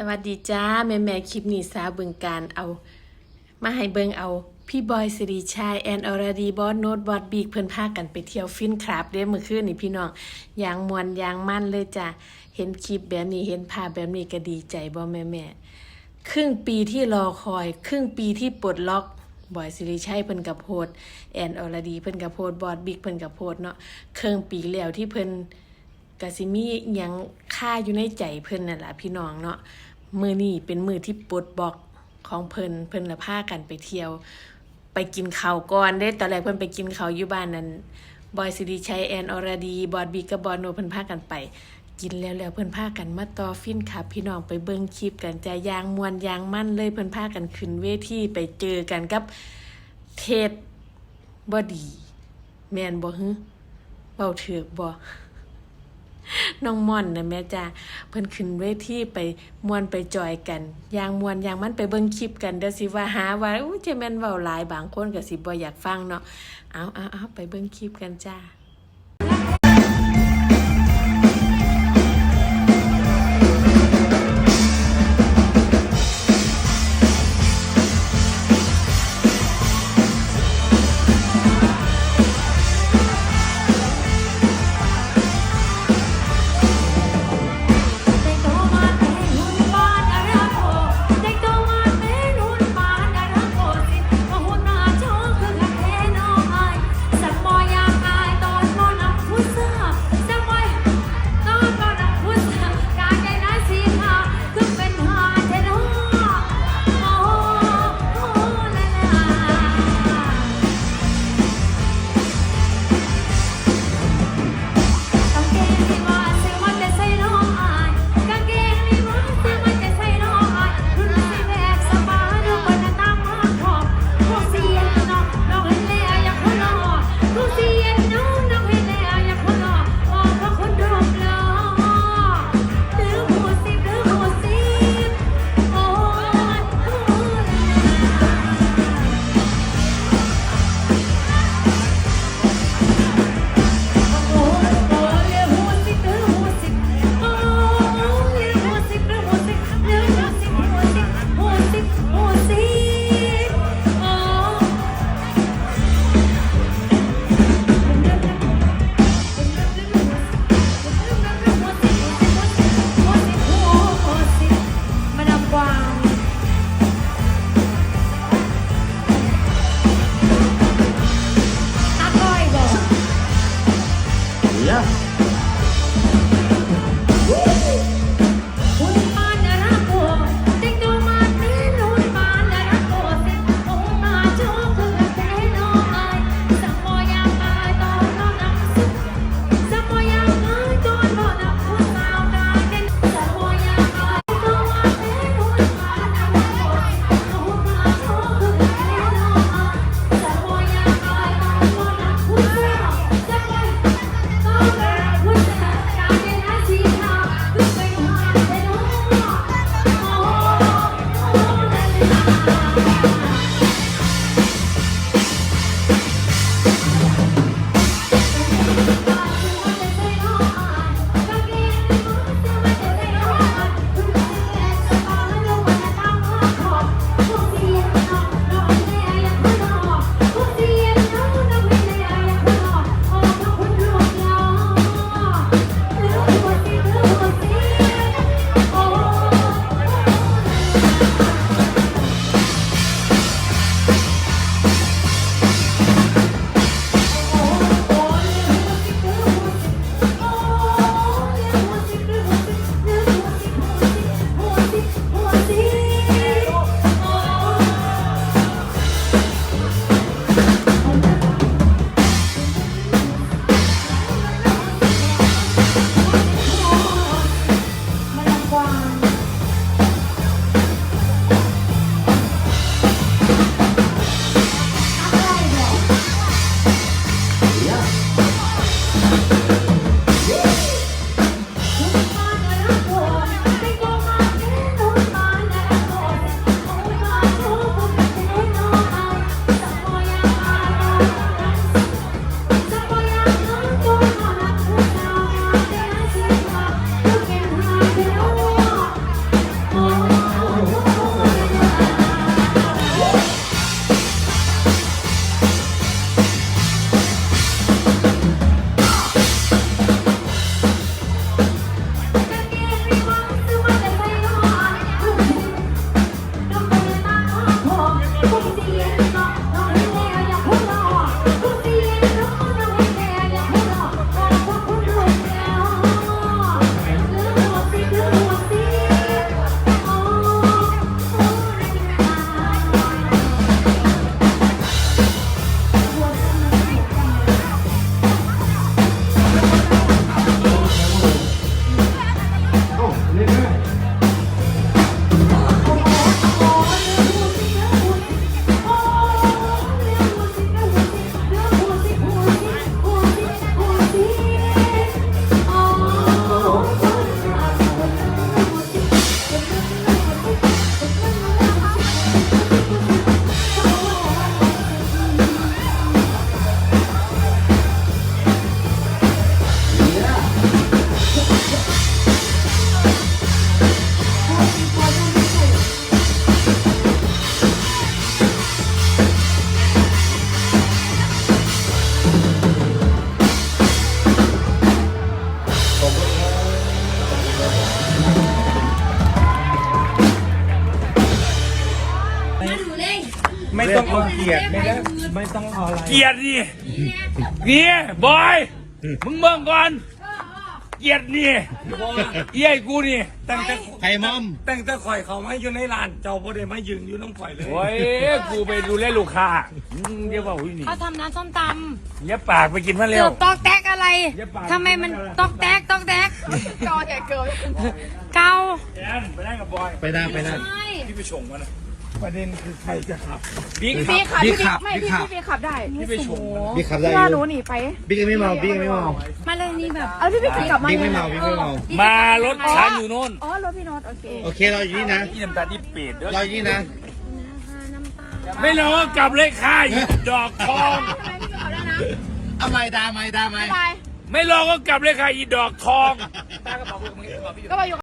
สวัสดีจ้า แม่แม่คลิปนี้สาวบึงการเอา มาให้เบิงเอา พี่บอยสิริชัยแอนอรดีบอสโนตบอสบีกเพิ่นพากันไปเที่ยวฟินคลับเด้เมื่อคืนนี่พี่น้องยางมวนยางมั่นเลยจ้ะเห็นคลิปแบบนี้เห็นภาพแบบนี้ก็ดีใจบ่แม่แม่ครึ่งปีที่รอคอย ครึ่งปีที่ปลดล็อกบอยสิริชัยเพิ่นกับโพดแอนอรดีเพิ่นกับโพดบอสบิ๊กเพิ่นกับโพดเนาะครึ่งปีแล้วที่เพิ่นกสิมีอิหยังค่าอยู่ในใจเพิ่นนั่นแหละพี่น้องเนาะ มือนี่เป็นมือที่ปลดบอกของเพิ่นเพิ่นละพากันไปเที่ยว ไปกินข้าวก่อนเด้ตอนแรกเพิ่นไปกินข้าวอยู่บ้านนั้นบอยสิริชัยแอนอรดี บอดบีกับบอลโนเพิ่นพากันไป กินแล้วแล้วเพิ่นพากันมาต่อฟินครับ พี่น้องไปเบิ่งคลิปกันจะยางมวนยางมั่นเลยเพิ่นพากันขึ้นเวทีไปเจอกันกับเทศบอดี แมนบ่ฮึเว้าถือกบ่ น้องม่อนนะแม่จ้าเพิ่นขึ้นเวทีไปมวนไปจอยกันยางมวนยางมันไปเบิ่งคลิปกันเดี๋ยวสิว่าหาว่าอู้จะแม่นเว้าหลายบางคนก็สิบ่อยากฟังเนาะเอาเอาเอาไปเบิ่งคลิปกันจ้า ไม่ต้องเอาเกียรติไม่ได้ไม่ต้องเอาอะไรเกียรตินี่นี่บอยมึงเบิ่งก่อน เกียรตินี่เอี้ยกูนี่ตั้งแต่ไข่มัมตั้งแต่ข่อยเขามาอยู่ในร้านเจ้าพ่อได้มายืนอยู่น้ำข่อยเลยโอ้ยกูไปดูแลลูกค้าอืมเดี๋ยวว่าอุ้ยนี่เขาทำน้ำส้มตเย็บปากไปกินมาำเร็เกืวอบตอกแตกอะไรอย่าปากทำไมมันตอกแตกตอกแตกเกาแตกเกินเกาแอนไปได้กับบอยไปได้ไปได้พี่ไปชงมันนะ ประเด็นคือใครจะขับ บิ๊กพี่ขับบิ๊พี่กขับไม่บิ๊กพี่ขับพี่ขับได้พี่ไปชงมัน บิ๊กขับได้อถ้าหนูยู่หนีไป บิ๊กยังไม่เมาบิ๊กยังไม่เมามาเลยนี่แบบ เอาพี่พี่กลับมาบิ๊กไม่เมาบิ๊กไม่เมามา รถฉันอยู่โน่นอ๋อรถพี่โน็อตโอเคโอเคเราอยู่นี่นะพี่น้ำตาลที่เปีดด้วยเราอยู่นี่นะไม่รอก็กลับเลยค่ะอีดอกทอง เอาไม่ได้ไม่ได้ไม่ไปไม่รอก็กลับเลยค่ะอีดอกทอง ก็มาอยู่